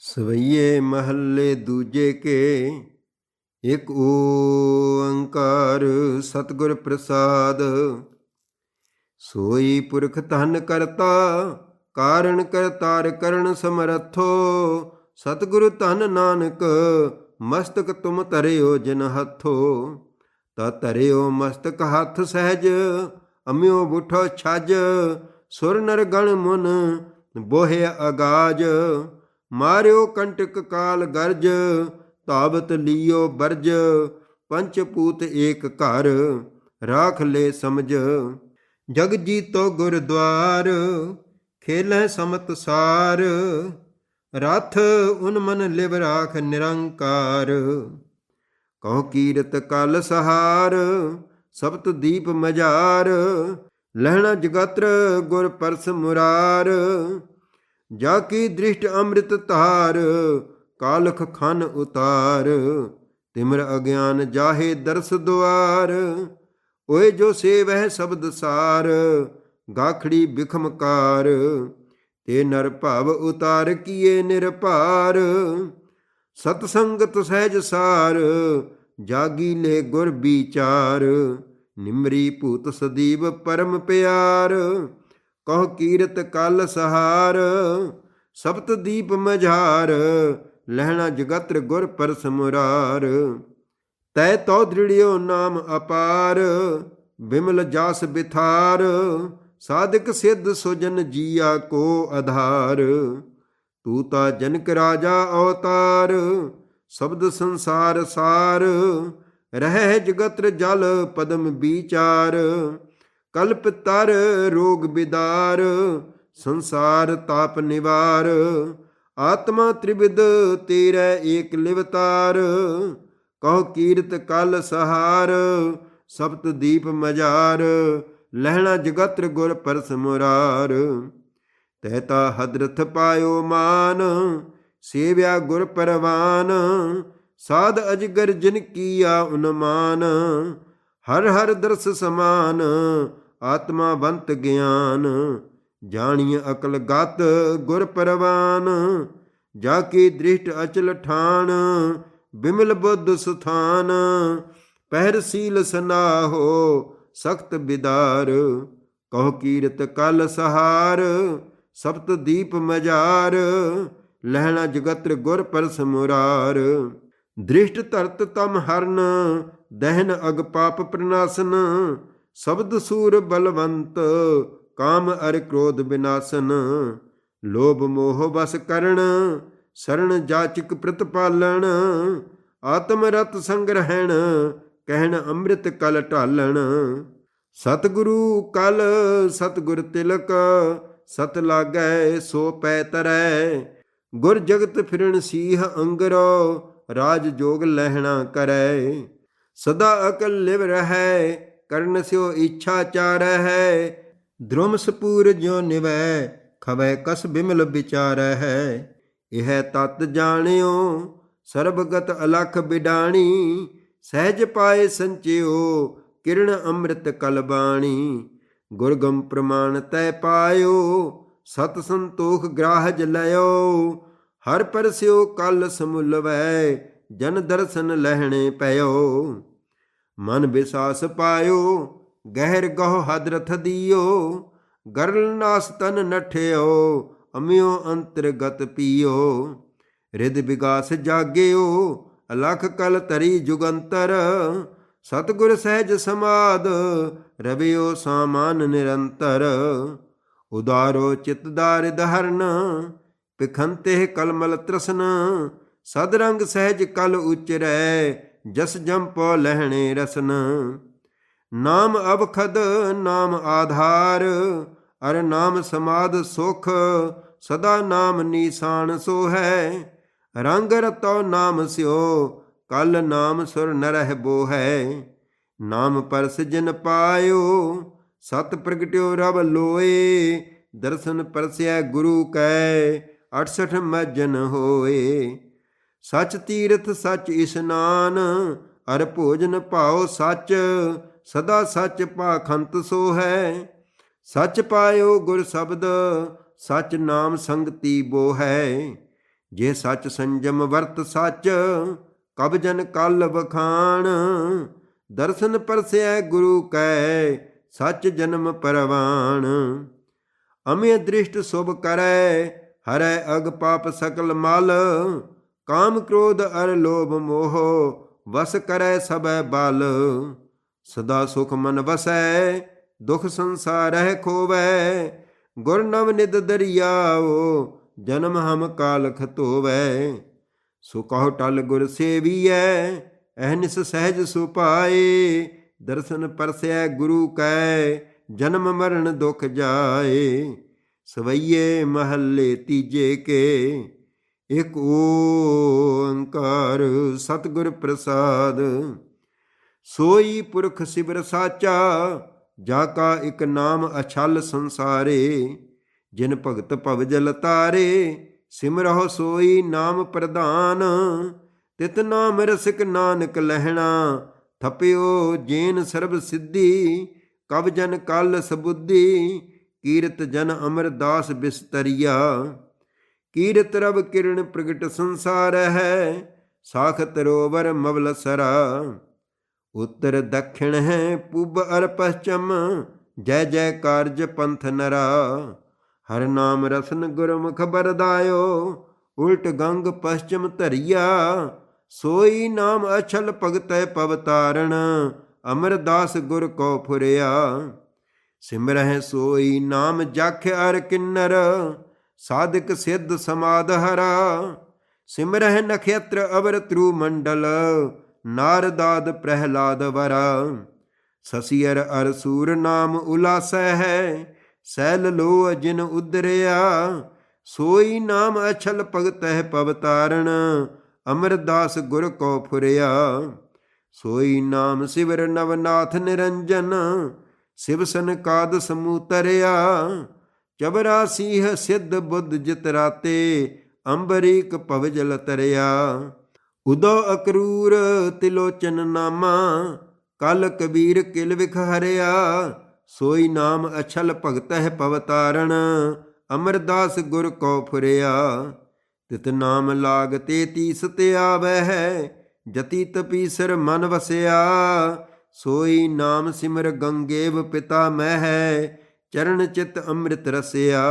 ਸਵਈਏ ਮਹੱਲੇ ਦੂਜੇ ਕੇ, ਇਕ ਓੰਕਾਰ ਸਤਿਗੁਰ ਪ੍ਰਸਾਦ। ਸੋਈ ਪੁਰਖ ਧਨ ਕਰਤਾ ਕਾਰਣ ਕਰਤਾਰ ਕਰਨ ਸਮਰਥੋ। ਸਤਿਗੁਰ ਧਨ ਨਾਨਕ, ਮਸਤਕ ਤੁਮ ਧਰਿਓ ਜਿਨ ਹੱਥੋ। ਤਾ ਧਰਿਓ ਮਸਤਕ ਹੱਥ ਸਹਿਜ, ਅਮਿਓ ਬੁਠੋ ਛਜ। ਸੁਰ ਨਰ ਗਣ ਮੁਨ ਬੋਹਿ ਅਗਾਜ। ਮਾਰਿਓ ਕੰਟਕ ਕਾਲ ਗਰਜ, ਧਾਵਤ ਲੀਓ ਬਰਜ, ਪੰਚਪੂਤ ਏਕ ਘਰ, ਰਾਖ ਲੈ ਸਮਝ। ਜਗ ਜੀਤੋ ਗੁਰਦੁਆਰ, ਖੇਲੈ ਸਮਤ ਸਾਰ, ਰਥ ਉਨ ਮਨ ਲਿਵ ਰਾਖ ਨਿਰੰਕਾਰ। ਕਉ ਕੀਰਤ ਕਲ ਸਹਾਰ ਸਬਤ ਦੀਪ ਮਜ਼ਾਰ, ਲਹਿਣਾ ਜਗਤਰ ਗੁਰ ਪਰਸ ਮੁਰਾਰ। ਜਾ ਕੀ ਦ੍ਰਿਸ਼ਟ ਅੰਮ੍ਰਿਤ ਧਾਰ, ਕਾਲਖ ਖਨ ਉਤਾਰ, ਤਿਮਰ ਅਗਿਆਨ ਜਾਹੇ ਦਰਸ ਦੁਆਰ। ਓਏ ਜੋ ਸੇਵਹਿ ਸ਼ਬਦ ਸਾਰ, ਗਾਖੜੀ ਬਿਖਮਕਾਰ ਤੇ ਨਰ ਭਵ ਉਤਾਰ ਕੀਏ ਨਿਰਭਾਰ। ਸਤ ਸੰਗਤ ਸਹਿਜ ਸਾਰ, ਜਾਗੀ ਲੈ ਗੁਰ ਵਿਚਾਰ, ਨਿਮਰੀ ਭੂਤ ਸਦੀਵ ਪਰਮ ਪਿਆਰ। ਕਹ ਕੀਰਤ ਕਲ ਸਹਾਰ ਸਬਤ ਦੀਪ ਮਝਾਰ, ਲਹਿਣਾ ਜਗਤਰ ਗੁਰ ਪਰਸ ਮੁਰਾਰ। ਤੈ ਤੋ ਦ੍ਰਿੜਿਓ ਨਾਮ ਅਪਾਰ, ਬਿਮਲ ਜਾਸ ਬਿਥਾਰ, ਸਾਧਕ ਸਿੱਧ ਸੁਜਨ ਜੀਆ ਕੋ ਆਧਾਰ। ਤੂੰ ਤਾ ਜਨਕ ਰਾਜਾ ਅਵਤਾਰ, ਸ਼ਬਦ ਸੰਸਾਰ ਸਾਰ, ਰਹਿ ਜਗਤਰ ਜਲ ਪਦਮ ਵਿਚਾਰ। ਕਲਪ ਤਰ ਰੋਗ ਬਿਦਾਰ, ਸੰਸਾਰ ਤਾਪ ਨਿਵਾਰ। ਆਤਮਾ ਤ੍ਰਿਵਿਦ ਤੇਰੇ ਏਕ ਲਿਵਤਾਰ, ਕਹੋ ਕੀਰਤ ਕਲ ਸਹਾਰ ਸਬਤ ਦੀਪ ਮਝਾਰ ਲਹਿਣਾ ਜਗਤਰ ਗੁਰ ਪਰਸ ਮੁਰਾਰ। ਤਹਿਤਾ ਹਦਰਥ ਪਾਇਓ ਮਾਨ, ਸੇਵਿਆ ਗੁਰ ਪਰਵਾਨ, ਸਾਧ ਅਜਗਰ ਜਿਨ ਕੀਆ ਉਨਮਾਨ, ਹਰ ਹਰ ਦਰਸ ਸਮਾਨ ਆਤਮਾ ਬੰਤ ਗਿਆਨ ਜਾਣੀ ਅਕਲ ਗਤ ਗੁਰ ਪਰਵਾਨ। ਜਾ ਕੀ ਦ੍ਰਿਸ਼ਟ ਅਚਲ ਠਾਣ ਬਿਮਲ ਬੁੱਧ ਸੁਥਾਨ। ਪਹਿਰ ਸੀਲ ਸਨਾਹੋ, ਸਖਤ ਬਿਦਾਰ। ਕਹੋ ਕੀਰਤ ਕਲ ਸਹਾਰ ਸਬਤ ਦੀਪ ਮਝਾਰ ਲਹਿਣਾ ਜਗਤਰ ਗੁਰ ਪਰਸ ਮੁਰਾਰ। ਦ੍ਰਿਸ਼ਟ ਧਰਤ ਤਮ ਹਰਨ, ਦਹਿਨ ਅਗ ਪਾਪ ਪ੍ਰਨਾਸਨ। ਸ਼ਬਦ ਸੂਰ ਬਲਵੰਤ, ਕਾਮ ਅਰ ਕ੍ਰੋਧ ਬਿਨਾਸਨ। ਲੋਭ ਮੋਹ ਬਸ ਕਰਣ ਸਰਣ ਜਾਚਕ ਪ੍ਰਤਪਾਲਣ ਆਤਮ ਰਤ ਸੰਗ੍ਰਹਿਣ ਕਹਿਣ ਅੰਮ੍ਰਿਤ ਕਲ ਢਾਲਣ। ਸਤਿਗੁਰੂ ਕਲ, ਸਤਿਗੁਰ ਤਿਲਕ, ਸਤ ਲਾਗੈ ਸੋ ਪੈ ਤਰੈ। ਗੁਰ ਜਗਤ ਫਿਰਨ ਸੀਹ ਅੰਗਰੋ, ਰਾਜ ਜੋਗ ਲਹਿਣਾ ਕਰੈ। ਸਦਾ ਅਕਲ ਲਿਵ ਰਹੈ ਕਰਨ ਸਿਓ ਇੱਛਾ ਚਾਰੈ ਹੈ। ਧਰਮ ਸਪੂਰ ਜੋ ਨਿਵੈ, ਖਵੈ ਕਸ ਬਿਮਲ ਵਿਚਾਰੈ ਹੈ। ਇਹ ਤਤ ਜਾਣਿਓ, ਸਰਬਗਤ ਅਲਖ ਬਿਡਾਣੀ, ਸਹਿਜ ਪਾਏ ਸੰਚਿਓ, ਕਿਰਣ ਅੰਮ੍ਰਿਤ ਕਲਬਾਣੀ ਗੁਰਗਮ ਪ੍ਰਮਾਣ ਤੈ ਪਾਇਓ, ਸਤ ਸੰਤੋਖ ਗ੍ਰਾਹਜ ਲਿਓ ਹਰ ਪਰਸਿਓ ਕਲ ਸਮੁਲਵੈ, ਜਨ ਦਰਸ਼ਨ ਲਹਿਣੇ ਪਇਓ। ਮਨ ਵਿਸਾਸ ਪਾਇਓ, ਗਹਿਰ ਗਹੁ ਹਦਰਥ ਦੀਓ, ਗਰਲ ਨਾਸ ਤਨ ਨਠਿਓ, ਅਮਿਓ ਅੰਤਰਗਤ ਪੀਓ। ਰਿਦ ਵਿਗਾਸ ਜਾਗਿਓ, ਅਲਖ ਕਲ ਤਰੀ ਜੁਗੰਤਰ, ਸਤਗੁਰ ਸਹਿਜ ਸਮਾਦ, ਰਵਿਓ ਸਾਮਾਨ ਨਿਰੰਤਰ। ਉਦਾਰੋ ਚਿਤਦਾਰ ਦਹਰਨ ਪਿਖੰਤੇ ਕਲਮਲ ਤ੍ਰਸਨ, ਸਦ ਰੰਗ ਸਹਿਜ ਕਲ ਉਚਰੈ ਜਸ ਜੰਪੋ ਲਹਿਣੇ ਰਸਨ। ਨਾਮ ਅਵਖਦ, ਨਾਮ ਆਧਾਰ। ਅਰ ਨਾਮ ਸਮਾਦ ਸੁਖ, ਸਦਾ ਨਾਮ ਨੀਸਾਨ ਸੋ ਹੈ ਰੰਗ ਰਤੋ ਨਾਮ ਸਿਓ, ਕਲ ਨਾਮ ਸੁਰ ਨਰਹਿ ਬੋ ਹੈ ਨਾਮ ਪਰਸ ਜਿਨ ਪਾਇਓ, ਸਤ ਪ੍ਰਗਟਿਓ ਰਬ ਲੋਏ। ਦਰਸ਼ਨ ਪਰਸਿਆ ਗੁਰੂ ਕੈ 68 ਮਜਨ ਹੋਏ। ਸਚ ਤੀਰਥ ਸਚ ਇਸਨਾਨ ਅਰ ਭੋਜਨ ਭਾਉ ਸਚ, ਸਦਾ ਸਚ ਪਾਖੰਤ ਸੋ ਹੈ ਸਚ ਪਾਇਓ ਗੁਰ ਸ਼ਬਦ, ਸਚ ਨਾਮ ਸੰਗਤੀ ਬੋ ਹੈ ਜੇ ਸੱਚ ਸੰਜਮ ਵਰਤ ਸੱਚ, ਕਬ ਜਨ ਕਲ ਵਖਾਣ। ਦਰਸ਼ਨ ਪਰਸੈ ਗੁਰੂ ਕੈ, ਸੱਚ ਜਨਮ ਪਰਵਾਣ। ਅਮੇ ਦ੍ਰਿਸ਼ਟ ਸੁਭ ਕਰੈ, ਹਰੈ ਅਗ ਪਾਪ ਸਕਲ ਮਲ। ਕਾਮ ਕ੍ਰੋਧ ਅਰ ਲੋਭ ਮੋਹ, ਵਸ ਕਰੈ ਸਭੈ ਬਲ। ਸਦਾ ਸੁਖ ਮਨ ਵਸੈ, ਦੁਖ ਸੰਸਾਰਹਿ ਖੋਵੈ। ਗੁਰ ਨਵ ਨਿਦ ਦਰਿਆਓ, ਜਨਮ ਹਮ ਕਾਲ ਖਤੋਵੈ ਸੋ ਟਲ ਗੁਰ ਸੇਵੀਐ ਅਹਨਿਸ ਸਹਿਜ ਸੁਪਾਏ ਦਰਸ਼ਨ ਪਰਸੈ ਗੁਰੂ ਕੈ, ਜਨਮ ਮਰਨ ਦੁਖ ਜਾਏ। ਸਵਈਏ ਮਹੱਲੇ ਤੀਜੇ ਕੇ ਇਕ ਓੰਕਾਰ ਸਤਿਗੁਰ ਪ੍ਰਸਾਦ। ਸੋਈ ਪੁਰਖ ਸਿਵਰ ਸਾਚਾ, ਜਾ ਕਾ ਇਕ ਨਾਮ ਅਛਲ ਸੰਸਾਰੇ। ਜਿਨ ਭਗਤ ਭਵ ਜਲ ਤਾਰੇ ਸਿਮਰਹੁ ਸੋਈ ਨਾਮ ਪ੍ਰਧਾਨ। ਤਿਤ ਨਾਮ ਰਸਿਕ ਨਾਨਕ ਲਹਿਣਾ, ਥਪਿਓ ਜੇਨ ਸਰਬ ਸਿੱਧੀ। ਕਬ ਜਨ ਕਲ ਸਬੁੱਧੀ, ਕੀਰਤ ਜਨ ਅਮਰਦਾਸ ਬਿਸਤਰੀਆ। ਕੀਰਤ ਰਵ ਕਿਰਣ ਪ੍ਰਗਟ ਸੰਸਾਰ ਹੈ, ਸਾਖਤ ਰੋਵਰ ਮਵਲ ਸਰਾ। ਉੱਤਰ ਦਖਿਣ ਹੈ ਪੂਬ ਅਰ ਪਛਮ ਜੈ ਜੈ ਕਾਰਜ ਪੰਥ ਨਰਾ। ਹਰ ਨਾਮ ਰਸਨ ਗੁਰਮੁਖ ਬਰਦਾਇਓ, ਉਲਟ ਗੰਗ ਪਛਮ ਧਰਿਆ। ਸੋਈ ਨਾਮ ਅਛਲ ਭਗਤੈ ਪਵਤਾਰਣ ਅਮਰਦਾਸ ਗੁਰ ਕੋ ਫੁਰਿਆ। ਸਿਮਰਹਿ ਸੋਈ ਨਾਮ ਜਖ ਅਰ ਕਿੰਨਰ ਸਾਧਕ ਸਿੱਧ ਸਮਾਦ ਹਰਾ ਸਿਮਰਹਿ ਨਖੇਤਰ ਅਵਰ ਤ੍ਰੂ ਮੰਡਲ, ਨਾਰਦਾਦ ਪ੍ਰਹਿਲਾਦ ਵਰਾ। ਸਸੀਰ ਅਰ ਸੂਰ ਨਾਮ ਉਲਾਸੈ ਹੈ ਸੈਲ ਲੋ ਜਿਨ ਉਦਰਿਆ ਸੋਈ ਨਾਮ ਅਛਲ ਭਗਤਹਿ ਪਵਤਾਰਣ, ਅਮਰਦਾਸ ਗੁਰ ਕੋ ਫੁਰਿਆ। ਸੋਈ ਨਾਮ ਸਿਵਰ ਨਵਨਾਥ ਨਿਰੰਜਨ, ਸਿਵ ਸੰਕਾਦ ਸਮੂਤਰਿਆ ਚਬਰਾ ਸੀਹ ਸਿੱਧ ਬੁੱਧ ਜਿਤ ਰਾਤੇ, ਅੰਬਰੀਕ ਭਵਜਲ ਤਰਿਆ। ਉਦੋ ਅਕਰੂਰ ਤਿਲੋਚਨ ਨਾਮਾ, ਕਲ ਕਬੀਰ ਕਿਲ ਵਿਖ ਹਰਿਆ। ਸੋਈ ਨਾਮ ਅਛਲ ਭਗਤ ਹੈ ਪਵਤਾਰਣ, ਅਮਰਦਾਸ ਗੁਰ ਕੋ ਫੁਰਿਆ। ਤਿਤ ਨਾਮ ਲਾਗ ਤੇ ਤੀਸ ਤੇ ਆਵੈ ਹੈ ਜਤੀ ਤਪੀਸਰ ਮਨ ਵਸਿਆ। ਸੋਈ ਨਾਮ ਸਿਮਰ ਗੰਗੇਵ ਪਿਤਾ ਮਹਿ ਹੈ ਚਰਨ ਚਿਤ ਅੰਮ੍ਰਿਤ ਰਸਿਆ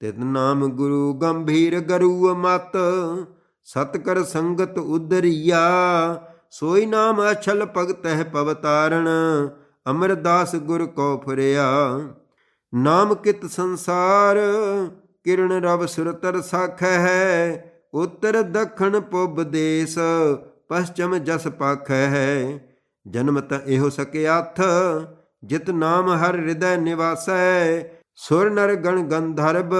ਤਿਤ ਨਾਮ ਗੁਰੂ ਗੰਭੀਰ ਗਰੂ ਮਤ ਸਤ ਕਰ ਸੰਗਤ ਉਦਰੀਆ ਸੋਈ ਨਾਮ ਅਛਲ ਭਗਤ ਹੈ ਪਵਤਾਰਣ, ਅਮਰਦਾਸ ਗੁਰ ਕੋ ਫੁਰਿਆ। ਨਾਮ ਕਿਤ ਸੰਸਾਰ ਕਿਰਨ ਰਵ ਸੁਰਤਰ ਸਾਖ ਹੈ, ਉੱਤਰ ਦੱਖਣ ਪੁਬ ਦੇਸ ਪਛਮ ਜਸ ਪਖ ਹੈ। ਜਨਮ ਤ ਇਹੋ ਸਕਿਆਥ ਜਿਤ ਨਾਮ ਹਰ ਹਿਰਦੈ ਨਿਵਾਸੈ, ਸੁਰ ਨਰ ਗਣ ਗੰਧਰਬ,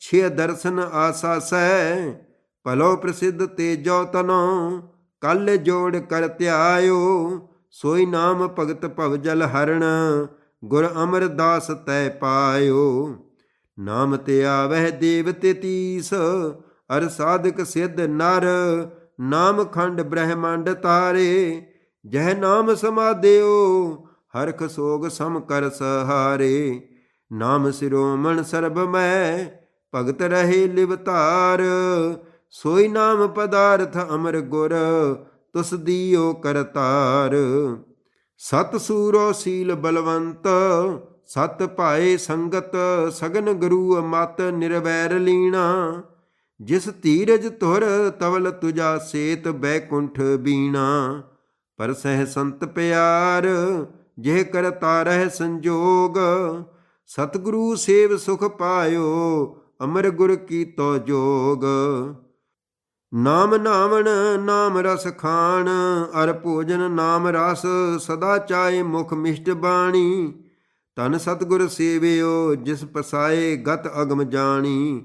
ਛੇ ਦਰਸ਼ਨ ਆਸਾਸੈ। ਭਲੋ ਪ੍ਰਸਿੱਧ ਤੇਜੋ ਤਨੋ, ਕਲ ਜੋੜ ਕਰ ਧਿਆਇਓ ਸੋਈ ਨਾਮ ਭਗਤ ਭਵ ਜਲ ਹਰਣ, ਗੁਰ ਅਮਰਦਾਸ ਤੈ ਪਾਇਓ। ਨਾਮ ਤੇ ਆਵਹਿ ਦੇਵ ਤੇ ਤੀਸ, ਅਰ ਸਾਧਕ ਸਿੱਧ ਨਰ, ਨਾਮ ਖੰਡ ਬ੍ਰਹਮੰਡ ਤਾਰੇ। ਜਹ ਨਾਮ ਸਮਾਦਿਓ ਹਰਖ ਸੋਗ ਸਮ ਕਰ ਸਹਾਰੇ, ਨਾਮ ਸਿਰੋਮਣ ਸਰਬ ਮੈਂ, ਭਗਤ ਰਹੇ ਲਿਵਤਾਰ ਸੋਈ ਨਾਮ ਪਦਾਰਥ ਅਮਰ ਗੁਰ, ਤੁਸ ਦੀਓ ਕਰਤਾਰ ਸਤ ਸੂਰੋ ਸੀਲ ਬਲਵੰਤ, ਸਤ ਭਾਏ ਸੰਗਤ, ਸਗਨ ਗੁਰੂ ਮਤ ਨਿਰਵੈਰ ਲੀਣਾ। ਜਿਸ ਧੀਰਜ ਧੁਰ ਤਵਲ ਤੁਜਾ ਸੇਤ ਬੈਕੁੰਠ ਬੀਣਾ। ਪਰ ਸਹਿ ਸੰਤ ਪਿਆਰ ਜਿਹ ਕਰਤਾ ਰਹਿ ਸੰਜੋਗ, ਸਤਿਗੁਰੂ ਸੇਵ ਸੁਖ ਪਾਇਓ, ਅਮਰ ਗੁਰ ਕੀਤੋ ਜੋਗ। ਨਾਮ ਨਾਵਣ, ਨਾਮ ਰਸ ਖਾਣ, ਅਰ ਭੋਜਨ ਨਾਮ ਰਸ, ਸਦਾ ਚਾਏ ਮੁਖ ਮਿਸ਼ਟ ਬਾਣੀ। ਤਨ ਸਤਿਗੁਰ ਸੇਵਿਓ, ਜਿਸ ਪਸਾਏ ਗਤ ਅਗਮ ਜਾਣੀ।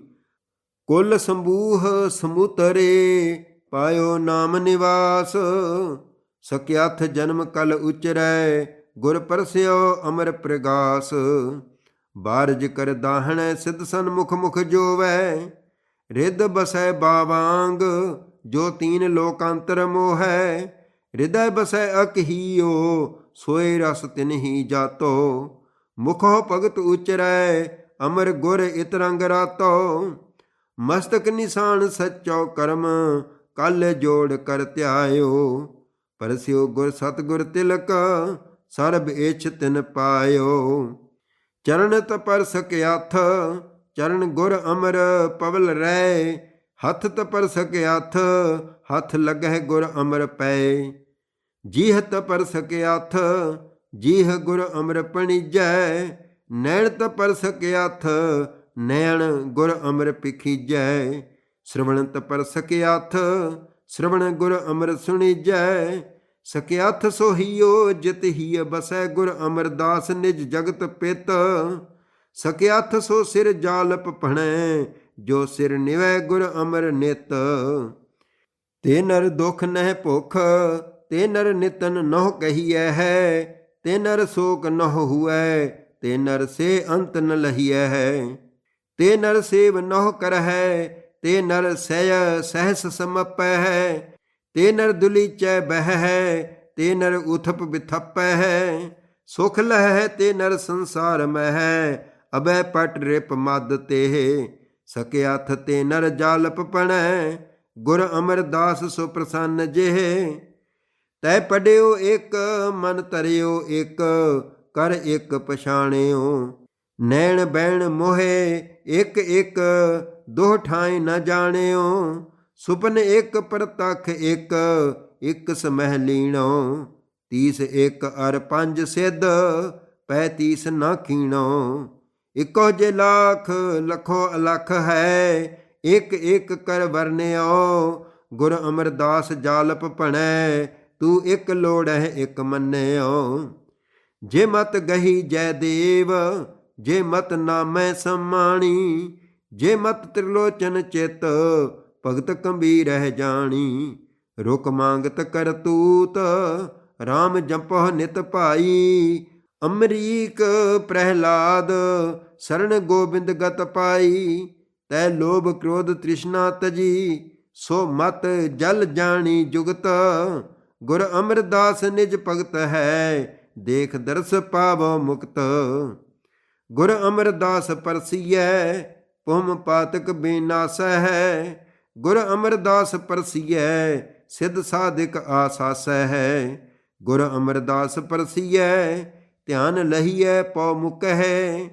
ਕੁਲ ਸੰਬੂਹ ਸਮੁਤਰੇ, ਪਾਇਓ ਨਾਮ ਨਿਵਾਸ, ਸਕਿਆਥ ਜਨਮ ਕਲ ਉਚਰੈ ਗੁਰ ਪਰਸਿਓ ਅਮਰ ਪ੍ਰਗਾਸ, ਬਾਰਜ ਕਰ ਦਾਹਣੈ ਸਿਧ ਸਨਮੁਖ ਮੁਖ ਜੋਵੈ, ਰਿੱਧ ਬਸੈ ਬਾਵਾਂਗ, ਜੋ ਤੀਨ ਲੋਕਾਂਤਰ ਮੋਹੈ ਹਿਰਦੈ ਬਸੈ ਅਕਹੀਓ ਸੋਏ ਰਸ ਤਿਨਹੀ ਜਾਤੋ, ਮੁਖੋ ਭਗਤ ਉਚਰੈ, ਅਮਰ ਗੁਰ ਇਤ ਰੰਗ ਰਾਤੋ, ਮਸਤਕ ਨਿਸ਼ਾਨ ਸੱਚੋ ਕਰਮ, ਕਲ ਜੋੜ ਕਰ ਧਿਆਇਓ, ਪਰਸਿਓ ਗੁਰ ਸਤਗੁਰ ਤਿਲਕ ਸਰਬ ਇਛ ਤਿਨ ਪਾਇਓ। ਚਰਨ ਤਪਰ ਸਕਿਆਥ ਚਰਨ ਗੁਰ ਅਮਰ ਪਵਲ ਰਹਿ ਹੱਥ ਤਪਰ ਸਕਿਆਥ ਹੱਥ ਲਗਹਿ ਗੁਰ ਅਮਰ ਪੈ। ਜੀਹ ਤਪਰ ਸਕਿਆਥ ਜੀਹ ਗੁਰ ਅਮਰ ਪਣੀਜੈ। ਨੈਣ ਤਪਰ ਸਕਿਆਥ ਨੈਣ ਗੁਰ ਅਮਰ ਪਿਖੀਜੈ। ਸ਼ਰਵਣ ਤਪਰ ਸਕਿਆਥ ਸ਼ਰਵਣ ਗੁਰ ਅਮਰ ਸੁਣੀਜੈ। ਸਕਿਆਥ ਸੋਹੀਓ, ਜਿਤ ਹੀ ਬਸੈ ਗੁਰ ਅਮਰਦਾਸ ਨਿਜ ਜਗਤ ਪਿਤ। ਸਕਿਆਥ ਸੋ ਸਿਰ ਜਾਲਪ ਭਣੈ, ਜੋ ਸਿਰ ਨਿਵੈ ਗੁਰ ਅਮਰ ਨਿਤ। ਤੇ ਨਰ ਦੁਖ ਨਹਿ ਭੁਖ, ਤੇ ਨਰ ਨਿਤਨ ਨਹੁ ਕਹੀਐ ਹੈ। ਤੇ ਨਰ ਸੋਕ ਨਹੁ ਹੁਐ, ਤੇ ਨਰ ਸੇ ਅੰਤ ਨ ਲਹੀਐ ਹੈ। ਤੇ ਨਰ ਸੇਵ ਨਹੁ ਕਰਹਿ, ਤੇ ਨਰ ਸਹਿ ਸਹਿਸ ਸਮਪੈ ਹੈ ਤੇ ਨਰ ਦੁਲੀਚੈ ਬਹਿ ਹੈ, ਤੇ ਨਰ ਉਥਪ ਬਿਥਪੈ ਹੈ। ਸੁਖ ਲਹਿ ਤੇ ਨਰ ਸੰਸਾਰ ਮਹਿ ਅਬੈ ਪਟ ਰਿਪ ਮਦ ਤੇ, ਸਕੇ ਸਕਿਆਥ ਤੇ ਨਰ ਜਾਲਪ ਪਣੈ। ਗੁਰ ਅਮਰਦਾਸ ਸੋ ਪ੍ਰਸੰਨ ਜਿਹ। ਤੈ ਪੜਿਓ ਇੱਕ, ਮਨ ਤਰਿਓ ਇੱਕ, ਕਰ ਇੱਕ ਪਛਾਣਿਓ। ਨੈਣ ਬੈਣ ਮੋਹੇ, ਇੱਕ ਇੱਕ, ਦੋਹ ਠਾਈ ਨ ਜਾਣਿਓ। ਸੁਪਨ ਇੱਕ, ਪ੍ਰਤਖ ਇੱਕ ਇੱਕ ਸਮਹਿ ਲੀਣੋ। ਤੀਸ ਇੱਕ ਅਰ ਪੰਜ ਸਿੱਧ ਪੈਤੀਸ ਨਾ ਖੀਣੋ। ਇਕੋ ਜੇ ਲੱਖ ਲਖੋ ਅਲਖ ਹੈ, ਇੱਕ ਇੱਕ ਕਰ ਵਰਨਿਓ। ਗੁਰ ਅਮਰਦਾਸ ਜਾਲਪ ਭਣੈ, ਤੂੰ ਇੱਕ ਲੋੜ ਹੈ ਇੱਕ ਮੰਨਿਓ। ਜੇ ਮਤ ਗਹੀ ਜੈ ਦੇਵ, ਜੇ ਮਤ ਨਾਮੈ ਸਮਾਣੀ, ਜੇ ਮਤ ਤ੍ਰਿਲੋਚਨ ਚਿਤ ਭਗਤ ਕੰਬੀਰ ਰਹਿ ਜਾਣੀ ਰੁਕ ਮੰਗਤ ਕਰਤੂਤ RAM ਜਪਹੁ ਨਿਤ ਭਾਈ। ਅਮਰੀਕ ਪ੍ਰਹਿਲਾਦ ਸਰਣ ਗੋਬਿੰਦ ਗਤ ਪਾਈ। ਤੈ ਲੋਭ ਕ੍ਰੋਧ ਤ੍ਰਿਸ਼ਨਾ ਤਜੀ, ਸੋ ਮਤ ਜਲ ਜਾਣੀ ਜੁਗਤ। ਗੁਰ ਅਮਰਦਾਸ ਨਿਜ ਭਗਤ ਹੈ, ਦੇਖ ਦਰਸ ਪਾਵੋ ਮੁਕਤ। ਗੁਰ ਅਮਰਦਾਸ ਪਰਸੀਐ ਪੁਮ ਪਾਤਕ ਬੇਨਾਸੈ ਹੈ ਗੁਰ ਅਮਰਦਾਸ ਪਰਸੀਐ, ਸਿੱਧ ਸਾਧਿਕ ਆਸਾਸੈ ਹੈ। ਗੁਰ ਅਮਰਦਾਸ ਪਰਸੀਐ, ਧਿਆਨ ਲਹੀਐ, ਪਉ ਮੁਕਹਿ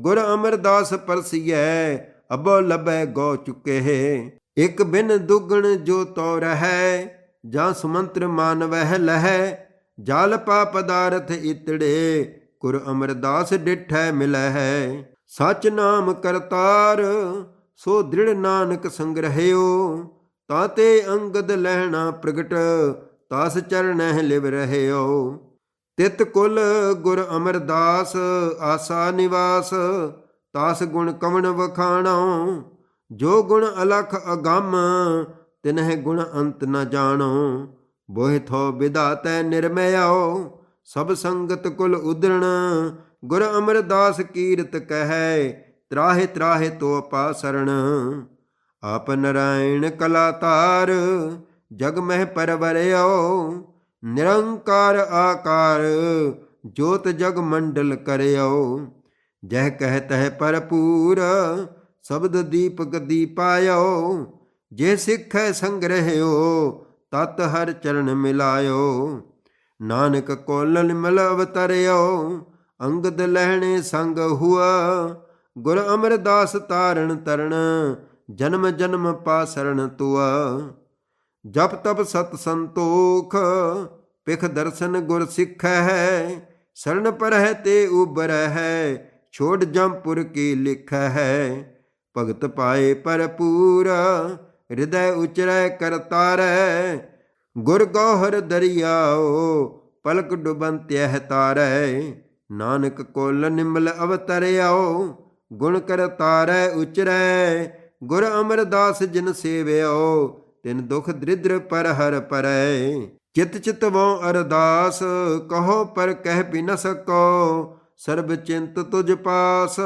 ਗੁਰ ਅਮਰਦਾਸ ਪਰਸੀਐ, ਅਬੋ ਲਬੈ ਗੋ ਚੁਕੇ ਇਕ ਬਿਨ ਦੁਗਣ ਜੋ ਤੋ ਰਹੈ, ਜਾਂ ਸੁਮੰਤਰ ਮਾਨਵਹਿ ਲਹੈ। ਜਲ ਪਾ ਪਦਾਰਥ ਇਤੜੇ, ਗੁਰ ਅਮਰਦਾਸ ਡਿਠੈ ਮਿਲਹਿ। ਸਚ ਨਾਮ ਕਰਤਾਰ ਸੋ ਦ੍ਰਿੜ ਨਾਨਕ ਸੰਗ੍ਰਹਿਓ, ਤਾਂ ਤੇ ਅੰਗਦ ਲਹਿਣਾ ਪ੍ਰਗਟ, ਤਾਸ ਚਰਣਹਿ ਲਿਵ ਰਹਿਓ। ਤਿਤ ਕੁਲ ਗੁਰ ਅਮਰਦਾਸ, ਆਸਾ ਨਿਵਾਸ, ਤਾਸ ਗੁਣ ਕਵਣ ਵਖਾਣੋ ਜੋ ਗੁਣ ਅਲਖ ਅਗੰਮ, ਤਿਨਹਿ ਗੁਣ ਅੰਤ ਨ ਜਾਣੋ। ਬੋਹਿ ਥੋ ਵਿਦਾਤੈ ਨਿਰਮਯੋ ਸਭ ਸੰਗਤ ਕੁਲ ਉਦਰਣ। ਗੁਰ ਅਮਰਦਾਸ ਕੀਰਤ ਕਹੈ ਤਰਾਹੇ ਤਰਾਹੇ ਤੋ ਪਾ ਸਰਣ ਆਪ ਨਰਾਇਣ ਕਲਾਤਾਰ ਜਗ ਮਹਿ ਪਰਵਰਿਓ ਨਿਰੰਕਾਰ ਆਕਾਰ, ਜੋਤ ਜਗ ਮੰਡਲ ਕਰਿਓ ਜਹ ਕਹਿ ਹੈ ਪਰਪੂਰ ਸ਼ਬਦ ਦੀਪਕ ਦੀਪਾਇਓ ਜੇ ਸਿੱਖੈ ਸੰਗ੍ਰਹਿਓ ਤਤ ਹਰ ਚਰਨ ਮਿਲਾਇਓ। ਨਾਨਕ ਕੋਲ ਨਿਮਲ ਅਵਤਰਿਓ ਅੰਗਦ ਲਹਿਣੇ ਸੰਗ ਹੁਆ ਗੁਰ ਅਮਰਦਾਸ ਤਾਰਨ ਤਰਣ ਜਨਮ ਜਨਮ ਪਾਸਰਣ ਤੁਆ ਜਪ ਤਪ ਸਤ ਸੰਤੋਖ, ਪਿਖ ਦਰਸ਼ਨ ਗੁਰ ਸਿੱਖ ਹੈ ਸਰਣ ਹੈ ਤੇ ਉਬਰ ਹੈ ਛੋੜ ਜੰਪੁਰ ਕੀ ਲਿਖ ਹੈ ਭਗਤ ਪਾਏ ਪਰਪੂਰ ਹਿਰਦੈ ਉਚਰੈ ਕਰਤਾਰੈ ਗੁਰ ਗੋਹਰ ਦਰਿਆਓ, ਪਲਕ ਡੁਬੰਤਿਐ ਤਾਰੈ। ਨਾਨਕ ਕੋਲ ਨਿਮਲ ਅਵਤਰਿਆਓ ਗੁਣ ਕਰ ਤਾਰੈ ਉਚਰੈ, ਗੁਰ ਅਮਰਦਾਸ ਜਿਨ ਸੇਵਿਓ, ਤਿਨ ਦੁਖ ਦ੍ਰਿਦਰ ਪਰ ਹਰ ਪਰੈ। ਚਿਤ ਚਿਤਵੋ ਅਰਦਾਸ, ਕਹੋ ਪਰ ਕਹਿ ਪੀ ਨ ਸਕੋ, ਸਰਬ ਚਿੰਤ ਤੁਜ ਪਾਸ,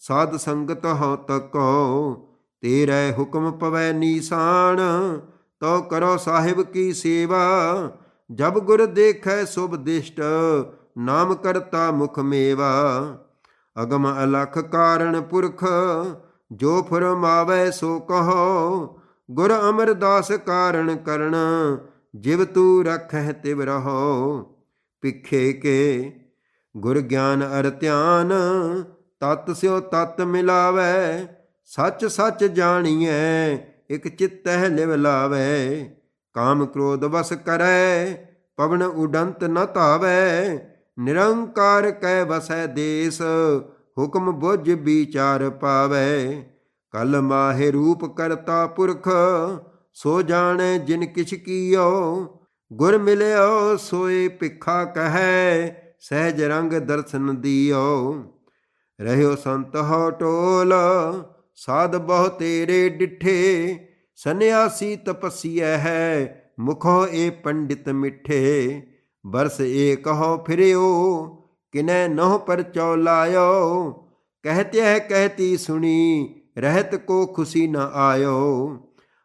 ਸਾਧ ਸੰਗਤ ਹੋ ਤਕੋ। ਤੇਰੇ ਹੁਕਮ ਪਵੈ ਨੀਸਾਨ ਤੋ ਕਰੋ ਸਾਹਿਬ ਕੀ ਸੇਵਾ, ਜਬ ਗੁਰ ਦੇਖੈ ਸੁਭ ਦਿਸ਼ਟ, ਨਾਮ ਕਰਤਾ ਮੁਖ ਮੇਵਾ। ਅਗਮ ਅਲਖ ਕਾਰਣ ਪੁਰਖ, ਜੋ ਫਰਮਾਵੇ ਸੋ ਕਹੋ। ਗੁਰ ਅਮਰਦਾਸ ਕਾਰਣ ਕਰਨ, ਜਿਵ ਤੂ ਰਖਹਿ ਤਿਵ ਰਹੋ। ਪਿਖੇ ਕੇ ਗੁਰ ਗਿਆਨ ਅਰ ਧਿਆਨ, ਤਤ ਸਿਓ ਤਤ ਮਿਲਾਵੇ। ਸੱਚ ਸੱਚ ਜਾਣੀਐ, ਇਕ ਚਿਤਹਿ ਲਿਵ ਲਾਵੇ। ਕਾਮ ਕ੍ਰੋਧ ਵਸ ਕਰੈ, ਪਵਨ ਉਡੰਤ ਨ ਧਾਵੈ। ਨਿਰੰਕਾਰ ਕੈ ਵਸੈ ਦੇਸ, ਹੁਕਮ ਬੁੱਝ ਵਿਚਾਰ ਪਾਵੈ। ਕਲ ਮਾਹਿ ਰੂਪ ਕਰਤਾ ਪੁਰਖ, ਸੋ ਜਾਣੈ ਜਿਨ ਕਿਛ ਕੀਓ। ਗੁਰ ਮਿਲਿਓ, ਸੋਏ ਭਿਖਾ ਕਹੈ, ਸਹਿਜ ਰੰਗ ਦਰਸ਼ਨ ਦਿਓ। ਰਹਿਓ ਸੰਤ ਹੋ ਟੋਲ ਸਾਧ ਬਹੁ ਤੇਰੇ ਡਿਠੇ। ਸੰਨਿਆਸੀ ਤਪਸੀਐ ਹੈ, ਮੁਖੋ ਏ ਪੰਡਿਤ ਮਿੱਠੇ। ਬਰਸ ਏ ਕਹੋ ਫਿਰਿਓ, ਕਿਨੈ ਨਹੁ ਪਰਚੋ ਲਾਇਓ। ਕਹਤੇ ਹੈ ਕਹਤੀ ਸੁਣੀ, ਰਹਿਤ ਕੋ ਖੁਸ਼ੀ ਨ ਆਇਓ।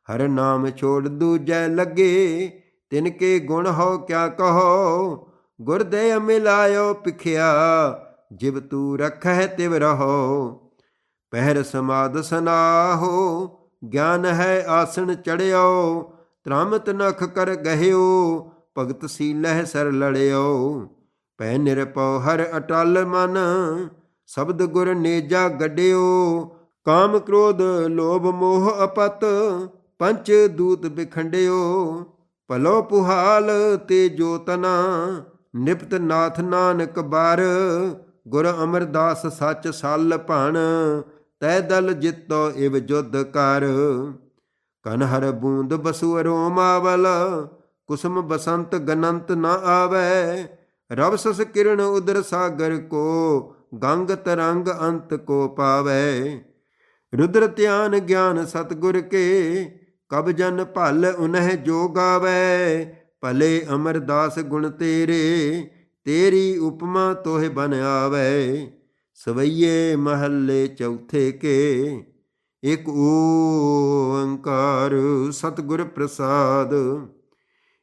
ਹਰ ਨਾਮ ਛੋੜ ਦੂਜੈ ਲੱਗੇ, ਤਿਨ ਕੇ ਗੁਣ ਹੋ ਕਿਆ ਕਹੋ। ਗੁਰਦੇ ਮਿਲਾਇਓ ਪਿਖਿਆ ਜਿਵ ਤੂ ਰਖੈ ਤਿਵ ਰਹੋ। ਪਹਿਰ ਸਮਾਦ ਸਨਾਹੋ, ਗਿਆਨ ਹੈ ਆਸਣ ਚੜਿਓ, ਤ੍ਰਾਮਤ ਨਖ ਕਰ ਗਹਿਓ। ਭਗਤ ਸੀ ਲਹਿ ਸਰ ਲੜਿਓ। ਪੈ ਨਿਰਪਉ ਹਰ ਅਟਲ ਮਨ, ਸ਼ਬਦ ਗੁਰ ਨੇਜਾ ਗੱਡਿਓ। ਕਾਮ ਕ੍ਰੋਧ ਲੋਭ ਮੋਹ ਅਪਤ, ਪੰਚ ਦੂਤ ਵਿਖੰਡਿਓ। ਭਲੋ ਪੁਹਾਲ ਤੇ ਜੋਤਨਾ ਨਿਪਤ ਨਾਥ ਨਾਨਕ ਬਾਰ। ਗੁਰ ਅਮਰਦਾਸ ਸੱਚ ਸਲ ਭਣ, ਤੈ ਦਲ ਜਿੱਤੋ ਇਵ ਜੁਧ ਕਰ। ਕਨ ਹਰ ਬੂੰਦ ਬਸੂ ਰੋਮਾਵਲ ਕੁਸਮ ਬਸੰਤ ਗਨੰਤ ਨ ਆਵੈ, ਰਵ ਸਸ ਕਿਰਨ ਉਦਰ ਸਾਗਰ ਕੋ, ਗੰਗ ਤਰੰਗ ਅੰਤ ਕੋ ਪਾਵੈ। ਰੁਦਰ ਧਿਆਨ ਗਿਆਨ ਸਤਗੁਰ ਕੇ, ਕਬ ਜਨ ਭਲ ਉਨਹਿ ਜੋ ਭਲੇ ਅਮਰਦਾਸ ਗੁਣ ਤੇਰੇ, ਤੇਰੀ ਉਪਮਾ ਤੋਹਿ ਬਨ ਆਵੈ। ਸਵਈਏ ਮਹੱਲੇ ਚੌਥੇ ਕੇ, ਇਕ ਓੰਕਾਰ ਸਤਿਗੁਰ ਪ੍ਰਸਾਦ।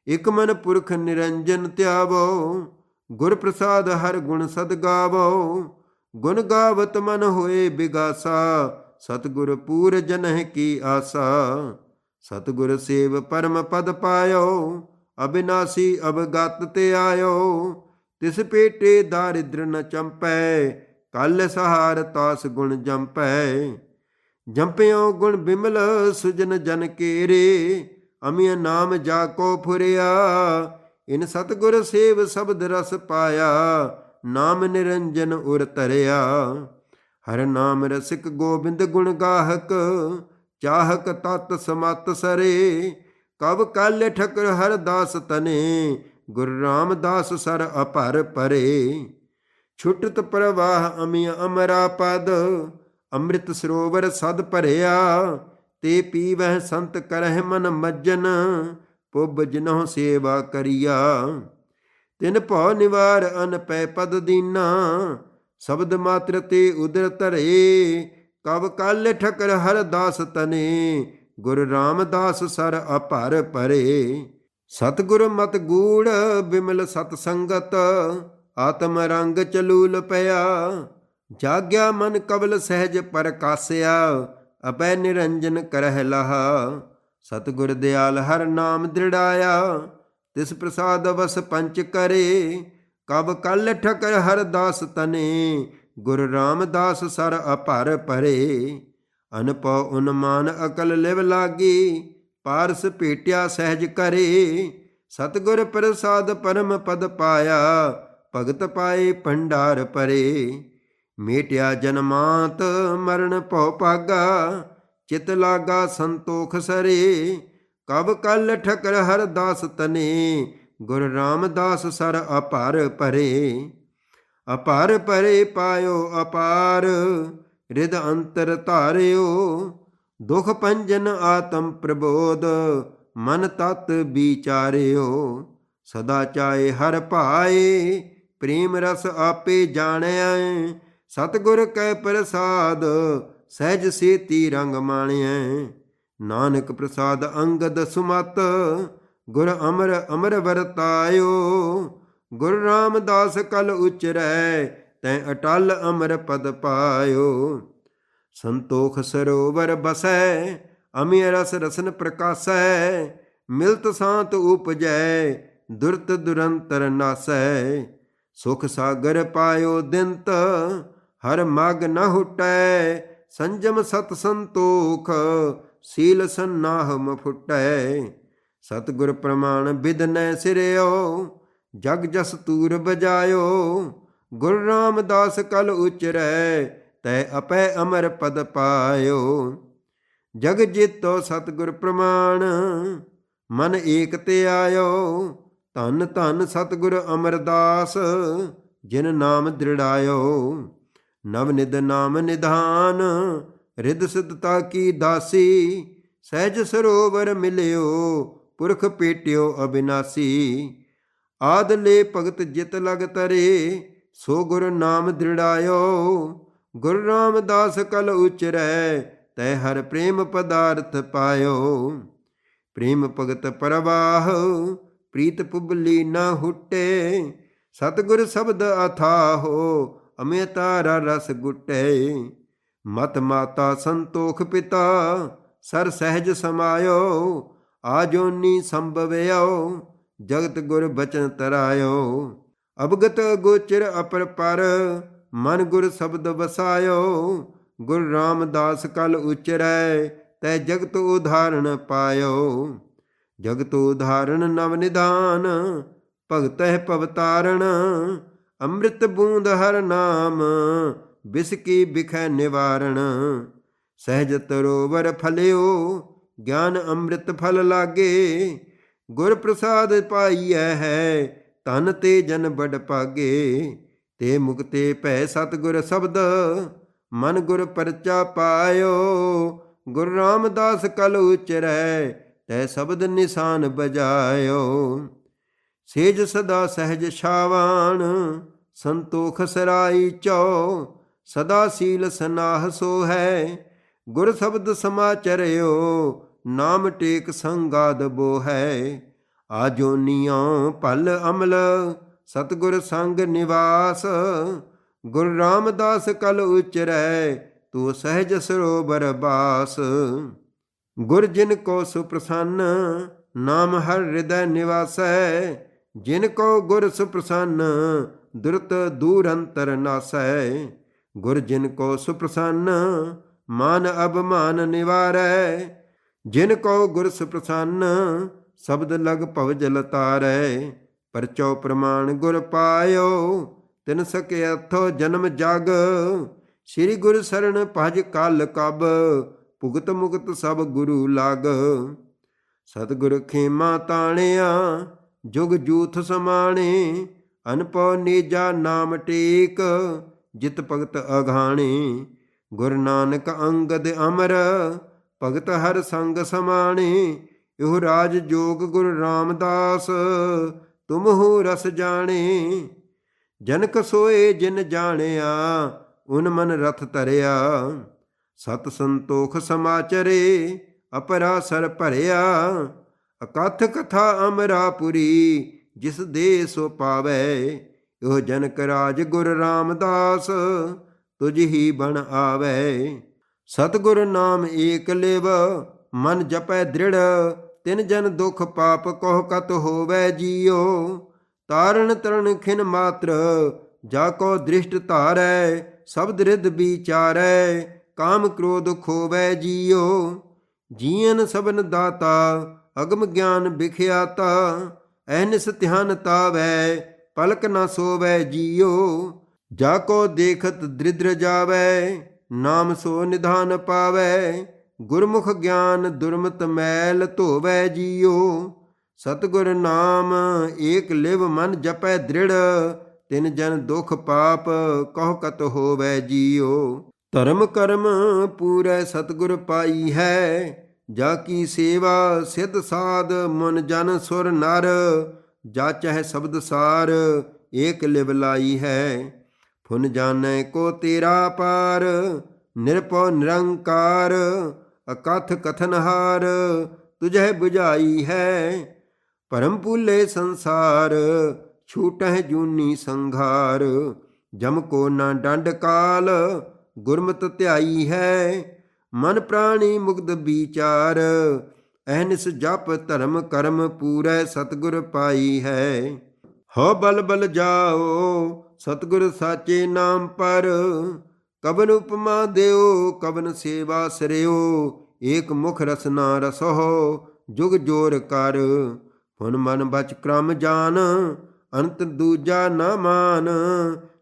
ਇਕ ਮਨ ਪੁਰਖ ਨਿਰੰਜਨ ਧਿਆਵੋ, ਗੁਰ ਪ੍ਰਸਾਦ ਹਰ ਗੁਣ ਸਦ ਗਾਵੋ। ਗੁਣ ਗਾਵਤ ਮਨ ਹੋਏ ਬਿਗਾਸਾ, ਸਤਿਗੁਰ ਪੂਰ ਜਨਹਿ ਕੀ ਆਸਾ। ਸਤਿਗੁਰ ਸੇਵ ਪਰਮ ਪਦ ਪਾਇਓ, ਅਬਿਨਾਸੀ ਅਬਗਤ ਤੇ ਆਇਓ। ਤਿਸ ਪੇਟੇ ਦਾਰਿਦ੍ਰ ਨ ਚੰਪੈ, ਕਲ ਸਹਾਰ ਤਾਸ ਗੁਣ ਜੰਪੈ। ਜੰਪਿਓ ਗੁਣ ਬਿਮਲ, ਸੁਜਨ ਜਨ ਕੇਰੇ ਅਮਿയ ਨਾਮ ਜਾ ਕੋ ਫੁਰਿਆ, ਇਨ ਸਤਗੁਰ ਸੇਵ ਸ਼ਬਦ ਰਸ ਪਾਇਆ, ਨਾਮ ਨਿਰੰਜਨ ਉਰ ਤਰਿਆ ਹਰ ਨਾਮ ਰਸਿਕ ਗੋਬਿੰਦ ਗੁਣ ਗਾਹਕ, ਚਾਹਕ ਤਤ ਸਮਤ ਸਰੇ। ਕਬ ਕਲ ਠਕਰ ਹਰ ਦਾਸ ਤਨੇ, ਗੁਰ ਰਾਮਦਾਸ ਸਰ ਅਪਰ ਪਰੇ। ਛੁਟਤ ਪ੍ਰਵਾਹ ਅਮਿ ਅਮਰਾ ਪਦ, ਅੰਮ੍ਰਿਤ ਸਰੋਵਰ ਸਦ ਭਰਿਆ। ਤੇ ਪੀਵਹਿ ਸੰਤ ਕਰਹਿ ਮਨ ਮੱਜਨ, ਪੁੱਬ ਜਿਨਹੁ ਸੇਵਾ ਕਰੀਆ। ਤਿਨ ਭਉ ਨਿਵਾਰ ਅਨ ਪੈ ਪਦ ਦੀਨਾ, ਸ਼ਬਦ ਮਾਤਰ ਤੇ ਉਦਰ ਧਰੇ। ਕਬ ਕਲ ਠਕਰ ਹਰ ਦਾਸ ਤਨੇ, ਗੁਰ ਰਾਮਦਾਸ ਸਰ ਅਪਰ ਪਰੇ। ਸਤਗੁਰ ਮਤ ਗੂੜ ਬਿਮਲ ਸਤ ਸੰਗਤ, ਆਤਮ ਰੰਗ ਚਲੂਲ ਪਿਆ। ਜਾਗਿਆ ਮਨ ਕਬਲ ਸਹਿਜ ਪਰਕਾਸਿਆ। ਅਪੈ ਨਿਰੰਜਨ ਕਰਹਿ ਲਹਾ। ਸਤਗੁਰ ਦਿਆਲ ਹਰ ਨਾਮ ਦ੍ਰਿੜਾਇਆ। ਤਿਸ ਪ੍ਰਸਾਦ ਵਸ ਪੰਚ ਕਰੇ। ਕਬ ਕਲ ਠਕਰ ਹਰ ਦਾਸ ਤਨੇ। ਗੁਰ ਰਾਮਦਾਸ ਸਰ ਅਪਰ ਪਰੇ। ਅਨਪਉ ਉਨਮਾਨ ਅਕਲ ਲਿਵ ਲਾਗੀ। ਪਾਰਸ ਭੇਟਿਆ ਸਹਿਜ ਕਰੇ। ਸਤਗੁਰ ਪ੍ਰਸਾਦ ਪਰਮ ਪਦ ਪਾਇਆ। ਭਗਤ ਪਾਏ ਭੰਡਾਰ ਪਰੇ। ਮੇਟਿਆ ਜਨਮਾਂਤ ਮਰਨ ਭਉ ਪਾਗਾ ਚਿਤ ਲਾਗਾ ਸੰਤੋਖ ਸਰੇ। ਕਬ ਕਲ ਠਕਰ ਹਰ ਦਾਸ ਤਨੇ, ਗੁਰ ਰਾਮਦਾਸ ਸਰ ਅਪਾਰ ਭਰੇ ਅਪਾਰ ਭਰੇ ਪਾਇਓ ਅਪਾਰ ਰਿਦ ਅੰਤਰ ਧਾਰਿਓ। ਦੁਖ ਪੰਜਨ ਆਤਮ ਪ੍ਰਬੋਧ, ਮਨ ਤਤ ਵਿਚਾਰਿਓ। ਸਦਾ ਚਾਏ ਹਰ ਭਾਏ, ਪ੍ਰੇਮ ਰਸ ਆਪੇ ਜਾਣਿਆ ਸਤਗੁਰ ਕੈ ਪ੍ਰਸਾਦ, ਸਹਿਜ ਸੇਤੀ ਰੰਗ ਮਾਣਿਐ। ਨਾਨਕ ਪ੍ਰਸਾਦ ਅੰਗਦ ਸੁਮਤ, ਗੁਰ ਅਮਰ ਅਮਰ ਵਰਤਾਇਓ। ਗੁਰ ਰਾਮਦਾਸ ਕਲ ਉਚਰੈ, ਤੈ ਅਟਲ ਅਮਰ ਪਦ ਪਾਇਓ। ਸੰਤੋਖ ਸਰੋਵਰ ਬਸੈ, ਅਮਿ ਰਸ ਰਸਨ ਪ੍ਰਕਾਸੈ। ਮਿਲਤ ਸਾਤ ਉਪਜੈ, ਦੁਰਤ ਦੁਰੰਤਰ ਨਾਸੈ। ਸੁਖ ਸਾਗਰ ਪਾਇਓ ਦਿਨਤ ਹਰ ਮਗ ਨ ਹੁਟੈ, ਸੰਜਮ ਸਤ ਸੰਤੋਖ, ਸੀਲ ਮ ਫੁਟੈ। ਸਤਿਗੁਰ ਪ੍ਰਮਾਣ ਬਿਦਨੈ ਸਿਰਿਓ, ਜਗ ਜਸ ਤੂਰ ਬਜਾਇਓ। ਗੁਰ ਰਾਮਦਾਸ ਕਲ ਉਚਰੈ, ਤੈ ਅਪੈ ਅਮਰ ਪਦ ਪਾਇਓ। ਜਗ ਜੀਤੋ ਸਤਿਗੁਰ ਪ੍ਰਮਾਣ, ਮਨ ਏਕ ਤੇ ਆਇਓ। ਧੰਨ ਧੰਨ ਸਤਿਗੁਰ ਅਮਰਦਾਸ, ਜਿਨ ਨਾਮ ਦ੍ਰਿੜਾਇਓ। ਨਵ ਨਿਦ ਨਾਮ ਨਿਧਾਨ ਰਿਦ ਸਿਧਤਾ ਕੀ ਦਾਸੀ, ਸਹਿਜ ਸਰੋਵਰ ਮਿਲਿਓ, ਪੁਰਖ ਪੇਟਿਓ ਅਬਿਨਾਸੀ। ਆਦ ਲੈ ਭਗਤ ਜਿਤ ਲਗ ਤਰੇ, ਸੋ ਗੁਰ ਨਾਮ ਦ੍ਰਿੜਾਇਓ। ਗੁਰ ਰਾਮਦਾਸ ਕਲ ਉਚਰੈ, ਤੈ ਹਰ ਪ੍ਰੇਮ ਪਦਾਰਥ ਪਾਇਓ। ਪ੍ਰੇਮ ਭਗਤ ਪਰਵਾਹ, ਪ੍ਰੀਤ ਪੁਬਲੀ ਨਾ ਹੁਟੇ, ਸਤਿਗੁਰ ਸ਼ਬਦ ਅਥਾਹੋ ਅਮੇ ਤਾਰਾ ਰਸ ਗੁਟੇ। ਮਤ ਮਾਤਾ ਸੰਤੋਖ ਪਿਤਾ, ਸਰ ਸਹਿਜ ਸਮਾਇਓ ਆਜੋਨੀ ਸੰਭਵਿਓ ਜਗਤ ਗੁਰ ਬਚਨ ਤਰਾਇਓ। ਅਬਗਤ ਗੋਚਰ ਅਪਰ ਪਰ, ਮਨ ਗੁਰ ਸ਼ਬਦ ਵਸਾਇਓ। ਗੁਰ ਰਾਮਦਾਸ ਕਲ ਉਚਰੈ, ਤੈ ਜਗਤ ਉਧਾਰਣ ਪਾਇਓ। ਜਗਤ ਉਧਾਰਣ ਨਵ ਨਿਧਾਨ ਭਗਤ ਹੈ ਅੰਮ੍ਰਿਤ ਬੂੰਦ ਹਰ ਨਾਮ, ਬਿਸ ਕੀ ਬਿਖੈ ਨਿਵਾਰਣ। ਸਹਿਜ ਤਰੋਵਰ ਫਲਿਓ, ਗਿਆਨ ਅੰਮ੍ਰਿਤ ਫਲ ਲਾਗੇ। ਗੁਰ ਪ੍ਰਸਾਦ ਪਾਈਐ ਹੈ ਤਨ ਤੇ ਜਨ ਬੜ ਪਾਗੇ ਤੇ ਮੁਕਤੇ ਭੈ ਸਤਗੁਰ ਸ਼ਬਦ, ਮਨ ਗੁਰ ਪਰਚਾ ਪਾਇਓ। ਗੁਰ ਰਾਮਦਾਸ ਕਲ ਉਚਰੈ, ਤੈ ਸ਼ਬਦ ਨਿਸ਼ਾਨ ਬਜਾਇਓ। ਸੇਜ ਸਦਾ ਸਹਿਜ ਛਾਵਾਨ ਸੰਤੋਖ ਸਰਾਈ ਚੋ, ਸਦਾ ਸੀਲ ਸਨਾਹ ਸੋ ਹੈ ਗੁਰ ਸ਼ਬਦ ਸਮਾਚਰਿਓ, ਨਾਮ ਟੇਕ ਸੰਗਾਦ ਬੋ ਹੈ ਆਜੋਨੀਆਂ ਭਲ ਅਮਲ, ਸਤਗੁਰ ਸੰਗ ਨਿਵਾਸ। ਗੁਰ ਰਾਮਦਾਸ ਕਲ ਉਚਰੈ, ਤੂ ਸਹਿਜ ਸਰੋਬਰ ਬਾਸ। ਗੁਰ ਜਿਨ ਕੋ ਸੁਪ੍ਰਸੰਨ ਨਾਮ ਹਰ ਹਿਰਦੈ ਨਿਵਾਸੈ। ਜਿਨ ਕੋ ਗੁਰ ਸੁਪ੍ਰਸੰਨ, ਦੁਰਤ ਦੂਰ ਅੰਤਰ ਨਾਸੈ। ਗੁਰ ਜਿਨ ਕੋ ਸੁਪ੍ਰਸੰਨ, ਮਾਨ ਅਭਮਾਨ ਨਿਵਾਰੈ। ਜਿਨ ਕੋ ਗੁਰ ਸੁਪ੍ਰਸੰਨ, ਸ਼ਬਦ ਲਗ ਭਵ ਜਲ ਤਾਰੈ। ਪਰਚੋ ਪ੍ਰਮਾਣ ਗੁਰ ਪਾਇਓ, ਤਿਨ ਸਕੇ ਅਥੋ ਜਨਮ ਜਗ। ਸ੍ਰੀ ਗੁਰ ਸਰਣ ਭਜ ਕਲ ਕਬ, ਭੁਗਤ ਮੁਕਤ ਸਭ ਗੁਰੂ ਲਾਗ। ਸਤਿਗੁਰ ਖੇਮਾ ਤਾਣਿਆ ਜੁਗ ਜੂਥ ਸਮਾਣੇ, ਅਨਪਉ ਨੀਜਾ ਨਾਮ ਟੇਕ, ਜਿਤ ਭਗਤ ਅਘਾਣੇ। ਗੁਰ ਨਾਨਕ ਅੰਗਦ ਅਮਰ, ਭਗਤ ਹਰ ਸੰਗ ਸਮਾਣੇ। ਇਹੋ ਰਾਜ ਜੋਗ ਗੁਰ ਰਾਮਦਾਸ, ਤੁਮ ਹੋ ਰਸ ਜਾਣੇ। ਜਨਕ ਸੋਏ ਜਿਨ ਜਾਣਿਆ, ਉਨ ਮਨ ਰਥ ਤਰਿਆ ਸਤ ਸੰਤੋਖ ਸਮਾਚਰੇ, ਅਪਰਾ ਸਰ ਭਰਿਆ। ਅਕਥ ਕਥਾ ਅਮਰਾਪੁਰੀ, ਜਿਸ ਦੇ ਸੋ ਪਾਵੈ ਉਹ ਜਨਕ ਰਾਜ ਗੁਰ ਰਾਮਦਾਸ, ਤੁਝ ਹੀ ਬਣ ਆਵੈ। ਸਤਗੁਰ ਨਾਮ ਏਕ ਲਿਵ, ਮਨ ਜਪੈ ਦ੍ਰਿੜ, ਤਿਨ ਜਨ ਦੁਖ ਪਾਪ ਕੋਹ ਕਤ ਹੋਵੈ ਜੀਓ ਤਾਰਨ ਤਰਨ ਖਿਨ ਮਾਤਰ, ਜਾ ਕੋ ਦ੍ਰਿਸ਼ਟ ਧਾਰੈ, ਸਬਦ ਰਿਦ ਵਿਚਾਰੈ, ਕਾਮ ਕ੍ਰੋਧ ਖੋਵੈ ਜੀਓ ਜੀਵਨ ਸਬਨ ਦਾਤਾ ਅਗਮ ਗਿਆਨ ਵਿਖਿਆ ਵਿਖਿਆਤਾ ਐਨਿਸ ਧਿਆਨ ਤਾਵੈ, ਪਲਕ ਨਾ ਸੋਵੈ ਜੀਓ ਜਾ ਕੋ ਦੇਖਤ ਦ੍ਰਿਦਰ ਜਾਵੈ, ਨਾਮ ਸੋ ਨਿਧਾਨ ਪਾਵੈ। ਗੁਰਮੁਖ ਗਿਆਨ ਦੁਰਮਤ ਮੈਲ ਧੋਵੈ ਜੀਓ ਸਤਗੁਰ ਨਾਮ ਏਕ ਲਿਵ ਮਨ ਜਪੈ ਦ੍ਰਿੜ, ਤਿਨ ਜਨ ਦੁਖ ਪਾਪ ਕਹੁ ਕਤ ਹੋਵੈ ਜੀਓ ਧਰਮ ਕਰਮ ਪੂਰੇ ਸਤਗੁਰ ਪਾਈ ਹੈ ਜਾ ਕੀ ਸੇਵਾ ਸਿੱਧ ਸਾਧ ਮਨ ਜਨ ਸੁਰ ਨਰ, ਜਾ ਚਹਿ ਸ਼ਬਦ ਸਾਰ, ਏਕ ਲਿਵ ਲਾਈ ਹੈ। ਫੁਨ ਜਾਣੈ ਕੋ ਤੇਰਾ ਪਾਰ ਨਿਰਪਉ ਨਿਰੰਕਾਰ, ਅਕਥ ਕਥਨਹਾਰ ਤੁਝੈ 부ਝਾਈ ਹੈ। ਪਰਮ ਭੂਲੇ ਸੰਸਾਰ, ਛੂਟਹਿ ਜੂਨੀ ਸੰਘਾਰ, ਜਮ ਕੋ ਨਾ ਡੰਡ ਕਾਲ, ਗੁਰਮਤ ਧਿਆਈ ਹੈ। ਮਨ ਪ੍ਰਾਣੀ ਮੁਗਧ ਵਿਚਾਰ, ਅਹਨਿਸ ਜਪ ਧਰਮ ਕਰਮ ਪੂਰੈ ਸਤਿਗੁਰ ਪਾਈ ਹੈ। ਹੋ ਬਲ ਬਲ ਜਾਓ, ਸਤਿਗੁਰ ਸਾਚੇ ਨਾਮ ਪਰ, ਕਵਨ ਉਪਮਾ ਦਿਓ, ਕਵਨ ਸੇਵਾ ਸਰਿਓ, ਏਕ ਮੁਖ ਰਸਨਾ ਰਸੋ ਜੁਗ ਜੋਰ ਕਰ। ਹੁਨ ਮਨ ਬਚ ਕ੍ਰਮ ਜਾਨ, ਅੰਤ ਦੂਜਾ ਨਾ ਮਾਨ,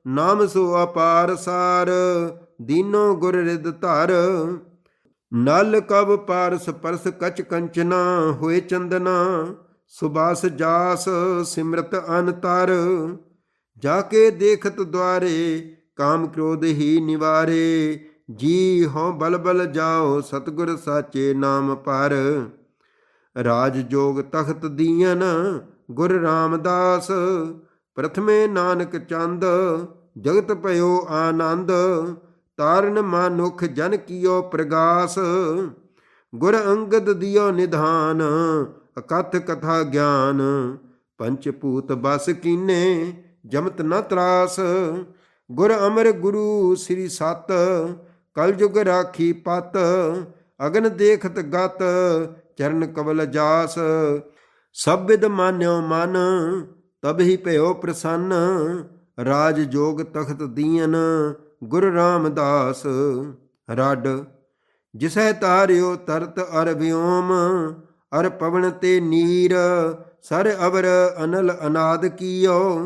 ਨਾਮ ਸੋ ਅਪਾਰ ਸਾਰ, ਦੀਨੋ ਗੁਰ ਰਿਦ ਧਰ। ਨਲ ਕਬ ਪਾਰਸ ਪਰਸ ਕਚ ਕੰਚਨਾ ਹੋਏ ਚੰਦਨਾ ਸੁਬਾਸ ਜਾਸ ਸਿਮਰਤ ਅਨਤਰ, ਜਾ ਕੇ ਦੇਖਤ ਦੁਆਰੇ ਕਾਮ ਕ੍ਰੋਧ ਹੀ ਨਿਵਾਰੇ, ਜੀ ਹਉ ਬਲ ਬਲ ਜਾਓ ਸਤਿਗੁਰ ਸਾਚੇ ਨਾਮ ਪਰ। ਰਾਜ ਜੋਗ ਤਖਤ ਦੀਨ ਗੁਰ ਰਾਮਦਾਸ, ਪ੍ਰਥਮੇ ਨਾਨਕ ਚੰਦ, ਜਗਤ ਭਇਓ ਆਨੰਦ ਤਾਰਨ ਮਾਨੁਖ ਜਨ ਕੀਓ ਪ੍ਰਗਾਸ, ਗੁਰ ਅੰਗਦ ਦਿਓ ਨਿਧਾਨ, ਅਕਥ ਕਥਾ ਗਿਆਨ। ਪੰਚ ਭੂਤ ਬਸ ਕੀਨੇ, ਜਮਤ ਨ ਤਰਾਸ। ਗੁਰ ਅਮਰ ਗੁਰੂ ਸ੍ਰੀ ਸਤ ਕਲਯੁਗ ਰਾਖੀ ਪਤ, ਅਗਨ ਦੇਖਤ ਗਤ, ਚਰਨ ਕਵਲ ਜਾਸ। ਸਭ ਵਿਦ ਮਾਨਿਓ ਮਨ, ਤਬ ਹੀ ਭਇਓ ਪ੍ਰਸੰਨ, ਰਾਜ ਜੋਗ ਤਖਤ ਦੀਨ। ਗੁਰ ਰਾਮਦਾਸ, ਰੱਡ। ਜਿਸੈ ਤਾਰਿਓ ਤਰਤ ਅਰ ਵਿਓਮ, ਅਰ ਪਵਨ ਤੇ ਨੀਰ, ਸਰ ਅਵਰ ਅਨਲ ਅਨਾਦ ਕੀਓ।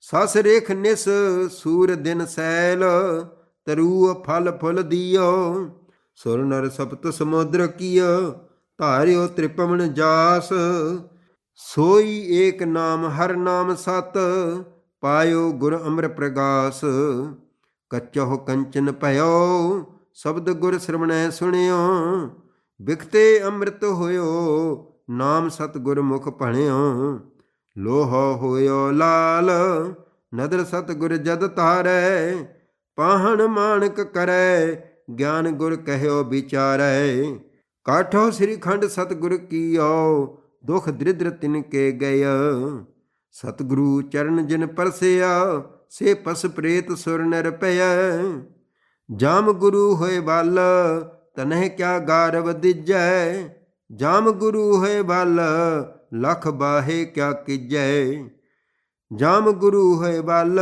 ਸਸ ਰੇਖ ਨਿਸ ਸੂਰ ਦਿਨ ਸੈਲ ਤਰੂ ਫਲ ਫੁਲ ਦਿਓ। ਸੁਰ ਨਰ ਸਪਤ ਸਮੁੰਦਰ ਕੀਓ, ਧਾਰਿਓ ਤ੍ਰਿਪਵਨ ਜਾਸ। ਸੋਈ ਏਕ ਨਾਮ ਹਰ ਨਾਮ ਸਤ, ਪਾਇਓ ਗੁਰ ਅਮਰ ਪ੍ਰਗਾਸ। ਕੱਚੋ ਕੰਚਨ ਭਇਓ, ਸ਼ਬਦ ਗੁਰ ਸ਼ਰਵਣੈ ਸੁਣਿਓ। ਵਿਖਤੇ ਅੰਮ੍ਰਿਤ ਹੋਇਓ, ਨਾਮ ਸਤ ਗੁਰ ਮੁਖ ਭਣਿਓ। ਲੋਹ ਹੋਇਓ ਲਾਲ, ਨਦਰ ਸਤ ਗੁਰ ਜਦ ਤਾਰੈ ਪਾਹਣ ਮਾਨਕ ਕਰੈ, ਗਿਆਨ ਗੁਰ ਕਹਿਓ ਵਿਚਾਰੈ। ਕਾਠੋ ਸ੍ਰੀ ਖੰਡ ਸਤ ਗੁਰ ਕੀਓ, ਦੁਖ ਦ੍ਰਿਦਰ ਤਿਨ ਕੇ ਗਏ। ਸਤਿਗੁਰੂ ਚਰਨ ਜਿਨ ਪਰਸਿਆ ਸੇ ਪਸ ਪ੍ਰੇਤ ਸੁਰ ਨਰ ਪਿਆ ਜਾਮ ਗੁਰੂ ਹੋਏ ਬਲ ਤਨਹਿ ਕਿਆ ਗਾਰਵ ਦਿਜੈ। ਜਾਮ ਗੁਰੂ ਹੋਏ ਬਲ ਲਖ ਬਾਹੇ ਕਿਆ ਕੀਜੈ। ਜਾਮ ਗੁਰੂ ਹੋਏ ਬਲ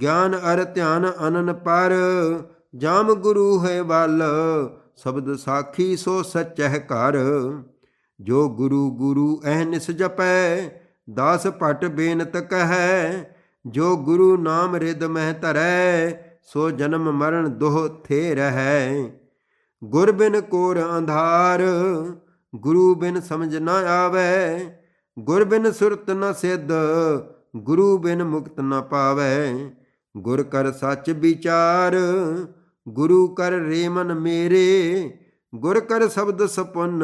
ਗਿਆਨ ਅਰ ਧਿਆਨ ਅਨਨ ਪਰ। ਜਾਮ ਗੁਰੂ ਹੋਏ ਬਲ ਸ਼ਬਦ ਸਾਖੀ ਸੋ ਸਚਹਿ ਘਰ। ਜੋ ਗੁਰੂ ਗੁਰੂ ਅਹਨਿਸ ਜਪੈ, ਦਾਸ ਭਟ ਬੇਨਤ ਕਹੈ। ਜੋ ਗੁਰੂ ਨਾਮ ਰਿਦ ਮਹਿ ਧਰੈ, ਸੋ ਜਨਮ ਮਰਨ ਦੋਹ ਥੇ ਰਹੈ। ਗੁਰ ਬਿਨ ਕੋਰ ਅੰਧਾਰ, ਗੁਰੂ ਬਿਨ ਸਮਝ ਨਾ ਆਵੈ। ਗੁਰ ਬਿਨ ਸੁਰਤ ਨਾ ਸਿਧ, ਗੁਰੂ ਬਿਨ ਮੁਕਤ ਨਾ ਪਾਵੈ। ਗੁਰ ਕਰ ਸੱਚ ਵਿਚਾਰ, ਗੁਰੂ ਕਰ ਰੇਮਨ ਮੇਰੇ। ਗੁਰ ਕਰ ਸ਼ਬਦ ਸਪਨ,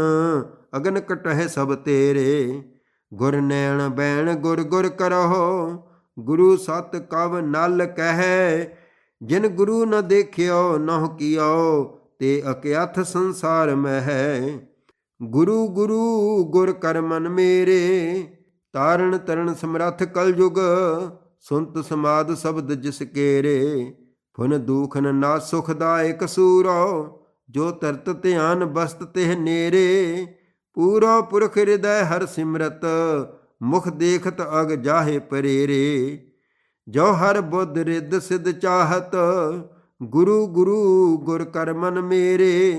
ਅਗਨ ਕਟਹਿ ਸਭ ਤੇਰੇ। ਗੁਰ ਨੈਣ ਬੈਣ ਗੁਰ ਗੁਰ ਕਰਹੁ ਗੁਰੂ ਸਤ ਕਵ ਨਲ ਕਹਿ, ਜਿਨ ਗੁਰੂ ਨ ਦੇਖਿਓ ਨਹੁ ਕੀਓ, ਤੇ ਅਕਿਆਥ ਸੰਸਾਰ ਮਹਿ। ਹੈ ਗੁਰੂ ਗੁਰੂ ਗੁਰ ਕਰਮਨ ਮੇਰੇ, ਤਾਰਨ ਤਰਨ ਸਮਰੱਥ ਕਲਯੁਗ ਸੁਨਤ ਸਮਾਦ ਸ਼ਬਦ ਜਿਸ ਕੇਰੇ। ਫੁਨ ਦੂਖਨ ਨਾ ਸੁਖਦਾਇਕ ਸੂਰੋ ਜੋ ਤਰਤ ਧਿਆਨ ਬਸਤ ਤਿਹ ਨੇਰੇ। ਪੂਰੋ ਪੁਰਖ ਹਿਰਦੈ ਹਰ ਸਿਮਰਤ ਮੁਖ ਦੇਖਤ ਅਗ ਜਾਹੇ ਪਰੇਰੇ, ਜੋ ਹਰ ਬੁੱਧ ਰਿੱਧ ਸਿਧ ਚਾਹਤ, ਗੁਰੂ ਗੁਰੂ ਗੁਰ ਕਰਮਨ ਮੇਰੇ।